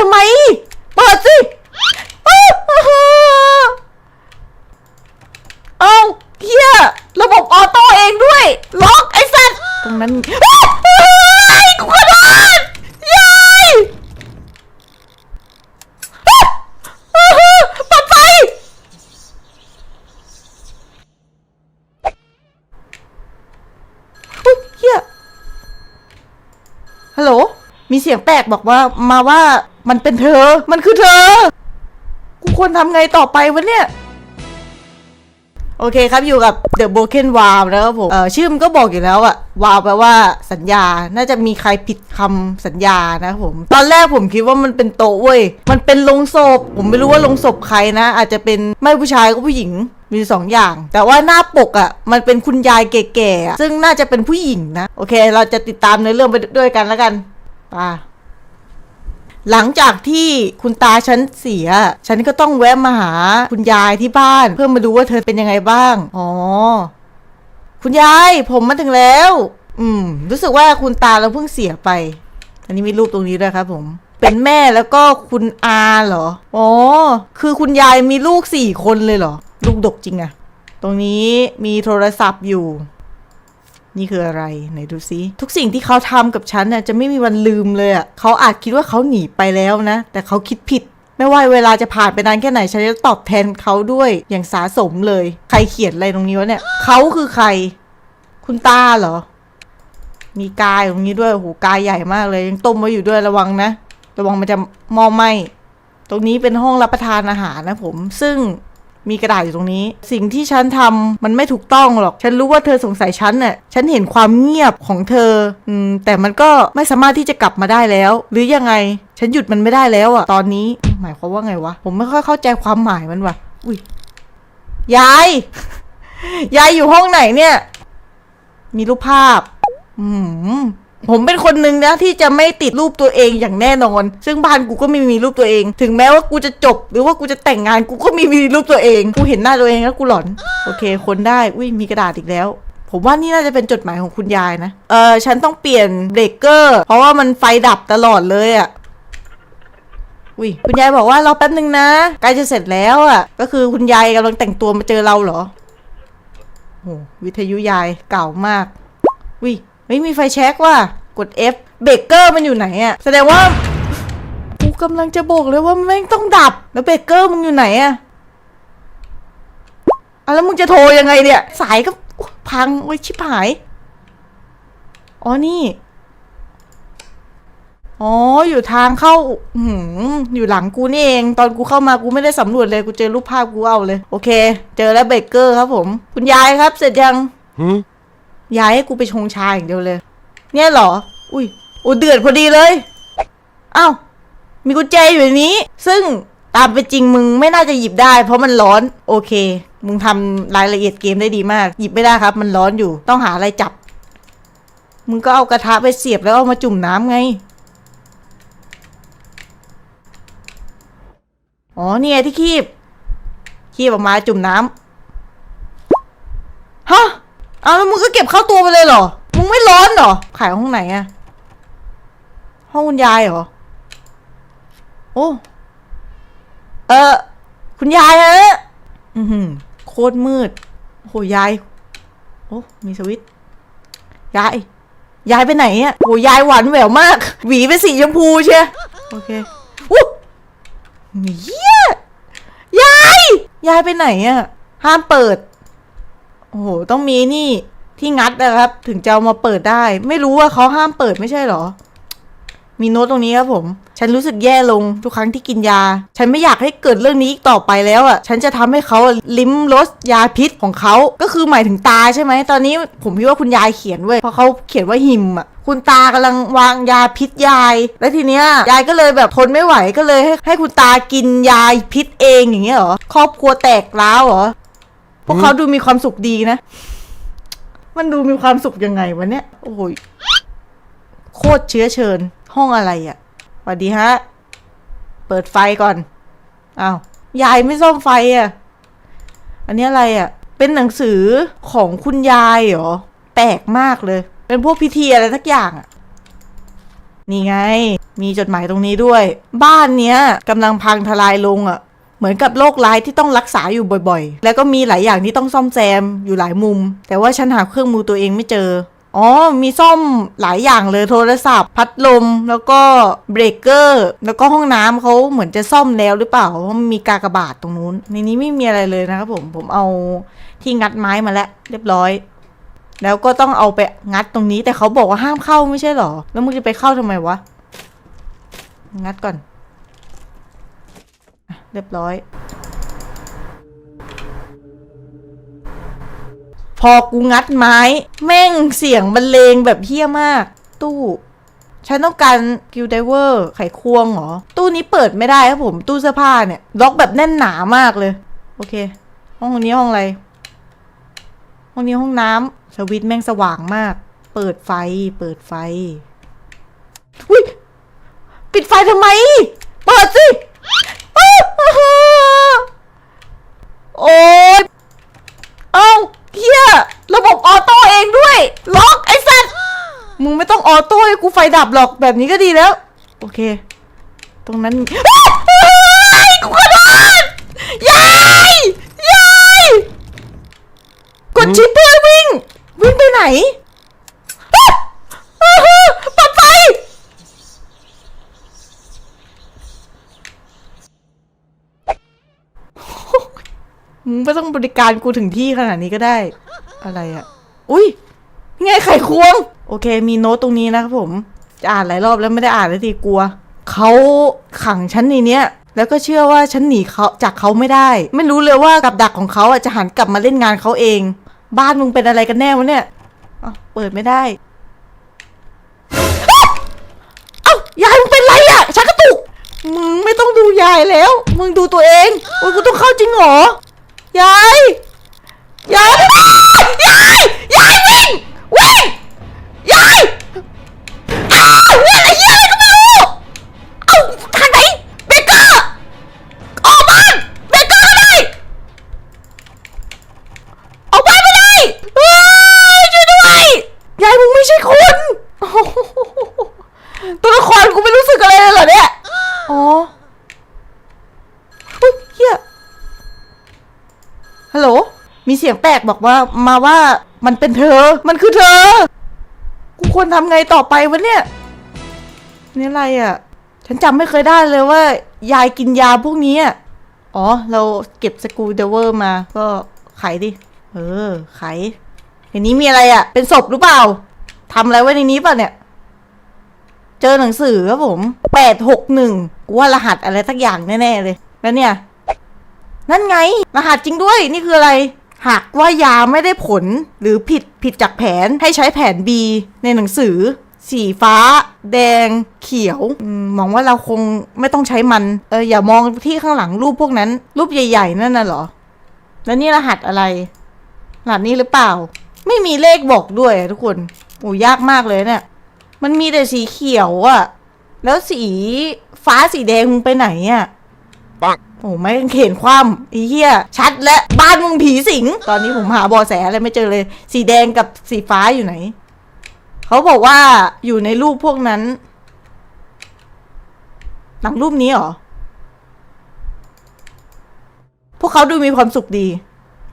ทำไม เปิดสิอ้าวเอาเฮียระบบออโต้เองด้วย ล็อกไอ้สัตว์ตรงนั้นอ้าวอ้าวกูขอโทษยายอ้าวอ้าวปัดไฟอุ๊ยเฮียฮัลโหล มีเสียงแปลกบอกว่ามาว่า มันเป็นเธอ มันคือเธอ กูควรทำไงต่อไปวะเนี่ย โอเคครับอยู่กับ The Broken Vow นะครับผมเออชื่อมันก็บอกอยู่แล้วอะวาวแปลว่าสัญญา น่าจะมีใครผิดคำสัญญานะครับผม ตอนแรกผมคิดว่ามันเป็นโต๊ะเว้ย มันเป็นลงศพ ผมไม่รู้ว่าลงศพใครนะ อาจจะเป็นไม่ผู้ชายก็ผู้หญิงมีสองอย่าง แต่ว่าหน้าปกอะมันเป็นคุณยายแก่ๆซึ่งน่าจะเป็นผู้หญิงนะ โอเค เราจะติดตามในเรื่องไปด้วยกันแล้วกันไป่า หลังจากที่คุณตาฉันเสีย ฉันก็ต้องแวะมาหาคุณยายที่บ้าน เพื่อมาดูว่าเธอเป็นยังไงบ้าง อ๋อ คุณยายผมมาถึงแล้ว อืม รู้สึกว่าคุณตาเราเพิ่งเสียไป อันนี้มีรูปตรงนี้ด้วยครับผม เป็นแม่แล้วก็คุณอาเหรอ อ๋อ คือคุณยายมีลูกสี่คนเลยเหรอ ลูกดกจริงอะตรงนี้มีโทรศัพท์อยู่ นี่คืออะไรไหนดูซิทุกสิ่งที่เขาทำกับฉันน่ะจะไม่มีวันลืมเลยอะเขาอาจคิดว่าเขาหนีไปแล้วนะ แต่เขาคิดผิด ไม่ว่าเวลาจะผ่านไปนานแค่ไหนฉันจะตอบแทนเขาด้วยอย่างสาสมเลย ใครเขียนอะไรตรงนี้วะเนี่ยเขาคือใคร คุณตาเหรอ มีกายตรงนี้ด้วยโอ้โหกายใหญ่มากเลยยังต้มไว้อยู่ด้วยระวังนะ ระวังมันจะมอไหมตรงนี้เป็นห้องรับประทานอาหารนะผม ซึ่ง มีกระดาษอยู่ตรงนี้ สิ่งที่ฉันทำมันไม่ถูกต้องหรอก ฉันรู้ว่าเธอสงสัยฉันน่ะ ฉันเห็นความเงียบของเธอ อืม แต่มันก็ไม่สามารถที่จะกลับมาได้แล้ว หรือยังไง ฉันหยุดมันไม่ได้แล้วอะตอนนี้ หมายความว่าไงวะ ผมไม่ค่อยเข้าใจความหมายมันว่ะ อุ้ย ยาย ยายอยู่ห้องไหนเนี่ย มีรูปภาพ อืม ผมเป็นคนหนึ่งนะที่จะไม่ติดรูปตัวเองอย่างแน่นอน ซึ่งบ้านกูก็ไม่มีรูปตัวเอง ถึงแม้ว่ากูจะจบ หรือว่ากูจะแต่งงานกูก็ไม่มีรูปตัวเอง กูเห็นหน้าตัวเองแล้วกูหลอน โอเค คนได้ อุ้ยมีกระดาษอีกแล้ว ผมว่านี่น่าจะเป็นจดหมายของคุณยายนะ เออฉันต้องเปลี่ยนเบรกเกอร์ เพราะว่ามันไฟดับตลอดเลยอะอุ้ยคุณยายบอกว่ารอแป๊บนึงนะใกล้จะเสร็จแล้วอะ่ะ ก็คือคุณยายกำลังแต่งตัวมาเจอเราเหรอโอ้วิทยุยายเก่ามากวิ ไม่มีไฟแช็กว่ะกด F เบรกเกอร์มันอยู่ไหนอะแสดงว่ากูกำลังจะบอกเลยว่าแม่งต้องดับ แล้วเบรกเกอร์มึงอยู่ไหนอะอะแล้วมึงจะโทรยังไงเนี่ย สายก็พังโอ้ยชิบหาย อ๋อนี่ อ๋ออยู่ทางเข้าอืมอยู่หลังกูนี่เอง ตอนกูเข้ามากูไม่ได้สำรวจเลยกูเจอรูปภาพกูเอาเลย โอเค เจอแล้วเบเกอร์ครับผม คุณยายครับ เสร็จยัง ย้ายให้กูไปชงชาอย่างเดียวเลย เนี่ยเหรอ อุ้ยโอ้เดือดพอดีเลยอ้าวมีกุญแจอยู่ในนี้ ซึ่งตามเป็นจริงมึงไม่น่าจะหยิบได้ เพราะมันร้อน โอเค มึงทำรายละเอียดเกมได้ดีมาก หยิบไม่ได้ครับ มันร้อนอยู่ ต้องหาอะไรจับ มึงก็เอากระทะไปเสียบแล้วเอามาจุ่มน้ำไง อ๋อเนี่ยที่คีบ คีบออกมาจุ่มน้ำฮะ เอาแล้วมึงก็เก็บเข้าตัวไปเลยเหรอ มึงไม่ร้อนเหรอ ขายห้องไหนอะห้องคุณยายเหรอ โอ้ เออ คุณยายฮะอือหือโคตรมืด โหยาย โอ้ มีสวิตยาย ยายไปไหนอะโอ้ยายหวานแหววมาก หวีเป็นสีชมพูเชียโอเคอู้เฮียยาย ยายไปไหนอะห้ามเปิด โอ้โห ต้องมีนี่ที่งัดนะครับ ถึงจะเอามาเปิดได้ ไม่รู้ว่าเขาห้ามเปิดไม่ใช่เหรอ มีโน้ตตรงนี้ครับผม ฉันรู้สึกแย่ลงทุกครั้งที่กินยา ฉันไม่อยากให้เกิดเรื่องนี้อีกต่อไปแล้วอะ ฉันจะทำให้เขาลิ้มรสยาพิษของเขา ก็คือหมายถึงตาใช่ไหม ตอนนี้ผมคิดว่าคุณยายเขียนเว้ย เพราะเขาเขียนว่าหิมอะคุณตากำลังวางยาพิษยาย และทีเนี้ยยายก็เลยแบบทนไม่ไหวก็เลยให้ให้คุณตากินยาพิษเองอย่างเงี้ยเหรอ ครอบครัวแตกร้าวเหรอ วกเขาดูมีความสุขดีนะ มันดูมีความสุขยังไงวะเนี่ยโอ้ยโคตรเชื้อเชิญ ห้องอะไรอะ่ะสวัสดีฮะ เปิดไฟก่อนอ้าวยายไม่ซ่อมไฟอะ่ะ อันนี้อะไรอะ่ะ เป็นหนังสือของคุณยายเหรอ แปลกมากเลย เป็นพวกพิธีอะไรทักอย่างอะ่ะนี่ไง มีจดหมายตรงนี้ด้วย บ้านเนี้ยกำลังพังทลายลงอะ่ะ เหมือนกับโรคร้ายที่ต้องรักษาอยู่บ่อยๆ แล้วก็มีหลายอย่างที่ต้องซ่อมแซมอยู่หลายมุม แต่ว่าฉันหาเครื่องมือตัวเองไม่เจออ๋อ มีซ่อมหลายอย่างเลยโทรศัพท์ พัดลม แล้วก็เบรกเกอร์ แล้วก็ห้องน้ำเขาเหมือนจะซ่อมแล้วหรือเปล่า เพราะมันมีกากบาทตรงนู้น ในนี้ไม่มีอะไรเลยนะครับผม ผมเอาที่งัดไม้มาแล้ว เรียบร้อย แล้วก็ต้องเอาไปงัดตรงนี้ แต่เขาบอกว่าห้ามเข้าไม่ใช่หรอ แล้วมึงจะไปเข้าทำไมวะ งัดก่อน เรียบร้อย พอกูงัดไม้ แม่งเสียงบรรเลงแบบเฮี้ยมาก ตู้ฉันต้องการกิลไดเวอร์ไขควงเหรอ ตู้นี้เปิดไม่ได้ครับผม ตู้เสื้อผ้าเนี่ย ล็อกแบบแน่นหนามากเลย โอเค ห้องนี้ห้องอะไร ห้องนี้ห้องน้ำสวิตแม่งสว่างมาก เปิดไฟ เปิดไฟ อุ้ย ปิดไฟทำไม เปิดสิอ้าวโอ๊ย เอ้าเฮียระบบออโต้เองด้วย ล็อกไอ้สัตว์มึงไม่ต้องออโต้ให้กู ไฟดับหรอกแบบนี้ก็ดีแล้ว โอเค ตรงนั้นอ้าวเฮ้ยกูขอโทษยายยายกดชิปเพื่อวิ่ง วิ่งไปไหนอ้าวอ้าวปัดไฟมึงไม่ต้องบริการกูถึงที่ขนาดนี้ก็ได้ อะไรอะ่ะ อุ้ยนี่ไงไข่ควง โอเค มีโน้ตตรงนี้นะครับผม จะอ่านหลายรอบแล้วไม่ได้อ่านแล้วทีกลัว เขาขังฉันในเนี้ยแล้วก็เชื่อว่าฉันหนีเขาจากเขาไม่ได้ ไม่รู้เลยว่ากับดักของเขาอะจะหันกลับมาเล่นงานเขาเอง บ้านมึงเป็นอะไรกันแน่วะเนี่ยอ้าวเปิดไม่ได้เอ้ายายมึงเป็นไรอะชักกระตุก มึงไม่ต้องดูยายแล้ว มึงดูตัวเองโอ้ยกูต้องเข้าจริงเหรอยายยายยายยายวิ่งวิ่ง ยายอ้าวเนี่ยอะไรเหี้ยอะไรก็ไม่รู้เอ้าทางไหนเบเกอร์ออกบ้านเบเกอร์เลยออกบ้านไปเลยเฮ้ยช่วยด้วยยายมึงไม่ใช่คนโอ้โหตัวละครกูไม่รู้สึกอะไรเลยเหรอเนี่ยอ๋อเฮ้ยเฮียฮัลโหลมีเสียงแปลกบอกว่ามาว่ามันเป็นเธอ มันคือเธอ กูควรทำไงต่อไปวะเนี่ย นี่อะไรอะ ฉันจำไม่เคยได้เลยว่า ยายกินยาพวกนี้อะอ๋อ เราเก็บสกูเดเวอร์มา ก็ไขดิ เออ ไขในนี้มีอะไรอะ เป็นศพหรือเปล่าทำอะไรไว้ในนี้ป่ะเนี่ย เจอหนังสือครับผมแปดหกหนึ่งกูว่ารหัสอะไรสักอย่างแน่ๆเลย แล้วเนี่ย นั่นไง รหัสจริงด้วย นี่คืออะไร หากว่ายาไม่ได้ผลหรือผิดผิดจากแผนให้ใช้แผน B ในหนังสือ สีฟ้า แดง เขียวอมมองว่าเราคงไม่ต้องใช้มัน เอออย่ามองที่ข้างหลังรูปพวกนั้น รูปใหญ่ ๆ นั่นน่ะเหรอ แล้วนี่รหัสอะไร รหัสนี้หรือเปล่า ไม่มีเลขบอกด้วยทุกคนโอ้ยากมากเลยเนี่ย มันมีแต่สีเขียวอะแล้วสีฟ้าสีแดงไปไหนอะปัง โอ้ไม่เข็นคว่ำไอ้เหี้ยชัดและบ้านมึงผีสิง ตอนนี้ผมหาบอแสอะไรไม่เจอเลย สีแดงกับสีฟ้าอยู่ไหน เขาบอกว่าอยู่ในรูปพวกนั้น หลังรูปนี้เหรอ พวกเขาดูมีความสุขดี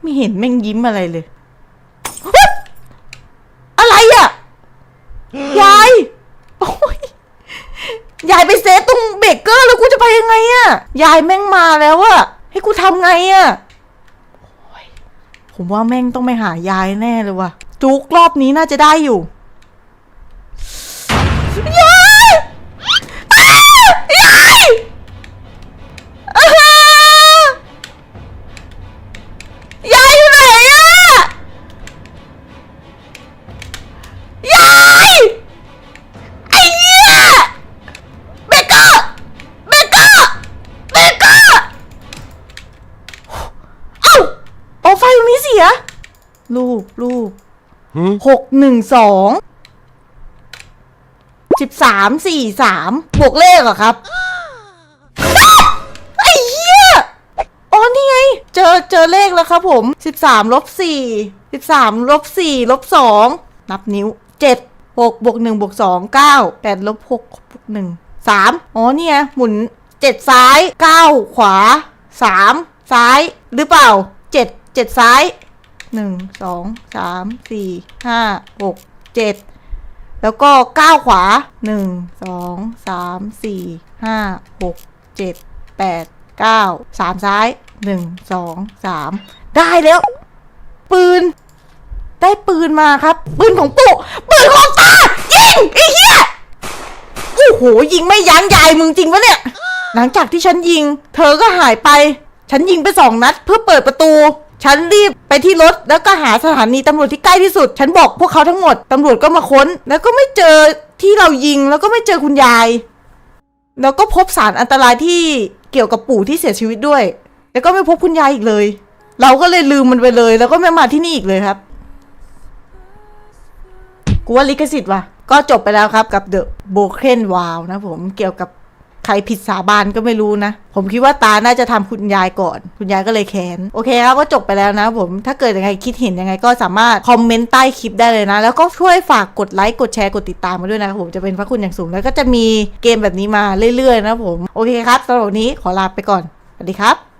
ไม่เห็นแม่งยิ้มอะไรเลย อะไรอะ ยาย โอ้ย ยายไปเซฟตรงเบรกเกอร์แล้วกูจะไป ยังไงอะยายแม่งมาแล้วอะให้กูทำไงอะโอ้ยผมว่าแม่งต้องไปหายายแน่เลยว่ะจุกรอบนี้น่าจะได้อยู่ย หกหนึ่งสองสิบสามสี่สามบวกเลขเหรอครับ ไอ้เหี้ยอ๋อนี่ไง เจอเจอเลขแล้วครับผมสิบสามลบสี่สิบสามลบสี่ลบสองนับนิ้วเจ็ดหกบวกหนึ่งบวกสองเก้าแปดลบหกบวกหนึ่งสามอ๋อเนี่ยหมุนเจ็ดซ้ายเก้าขวาสามซ้ายหรือเปล่าเจ็ดเจ็ดซ้าย หนึ่งสองสามสี่ห้าหกเจ็ดแล้วก็เก้าขวาหนึ่งสองสามสี่ห้าหกเจ็ดแปดเก้าสามซ้ายหนึ่งสองสามได้แล้ว ปืน ได้ปืนมาครับ ปืนของปู่ปืนของตายิงไอ้เหี้ยโอ้โหยิงไม่ยั้งยายมึงจริงปะเนี่ย หลังจากที่ฉันยิง เธอก็หายไป ฉันยิงไปสองนัดเพื่อเปิดประตู ฉันรีบไปที่รถแล้วก็หาสถานีตำรวจที่ใกล้ที่สุด ฉันบอกพวกเขาทั้งหมด ตำรวจก็มาค้น แล้วก็ไม่เจอที่เรายิง แล้วก็ไม่เจอคุณยาย แล้วก็พบสารอันตรายที่เกี่ยวกับปู่ที่เสียชีวิตด้วย แล้วก็ไม่พบคุณยายอีกเลย เราก็เลยลืมมันไปเลย แล้วก็ไม่มาที่นี่อีกเลยครับ กูว่าลิขสิทธิ์ว่ะ ก็จบไปแล้วครับกับ The Broken Vow นะผม เกี่ยวกับ ใครผิดสาบานก็ไม่รู้นะ ผมคิดว่าตาน่าจะทำคุณยายก่อน คุณยายก็เลยแค้น โอเคครับก็จบไปแล้วนะผม ถ้าเกิดยังไงคิดเห็นยังไงก็สามารถคอมเมนต์ใต้คลิปได้เลยนะ แล้วก็ช่วยฝากกดไลค์ กดแชร์ กดติดตามมาด้วยนะครับผม จะเป็นพระคุณอย่างสูง แล้วก็จะมีเกมแบบนี้มาเรื่อยๆนะผม โอเคครับสำหรับวันนี้ขอลาไปก่อน สวัสดีครับ